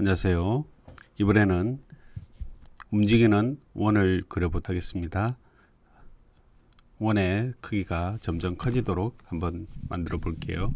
안녕하세요. 이번에는 움직이는 원을 그려보도록 하겠습니다. 원의 크기가 점점 커지도록 한번 만들어 볼게요.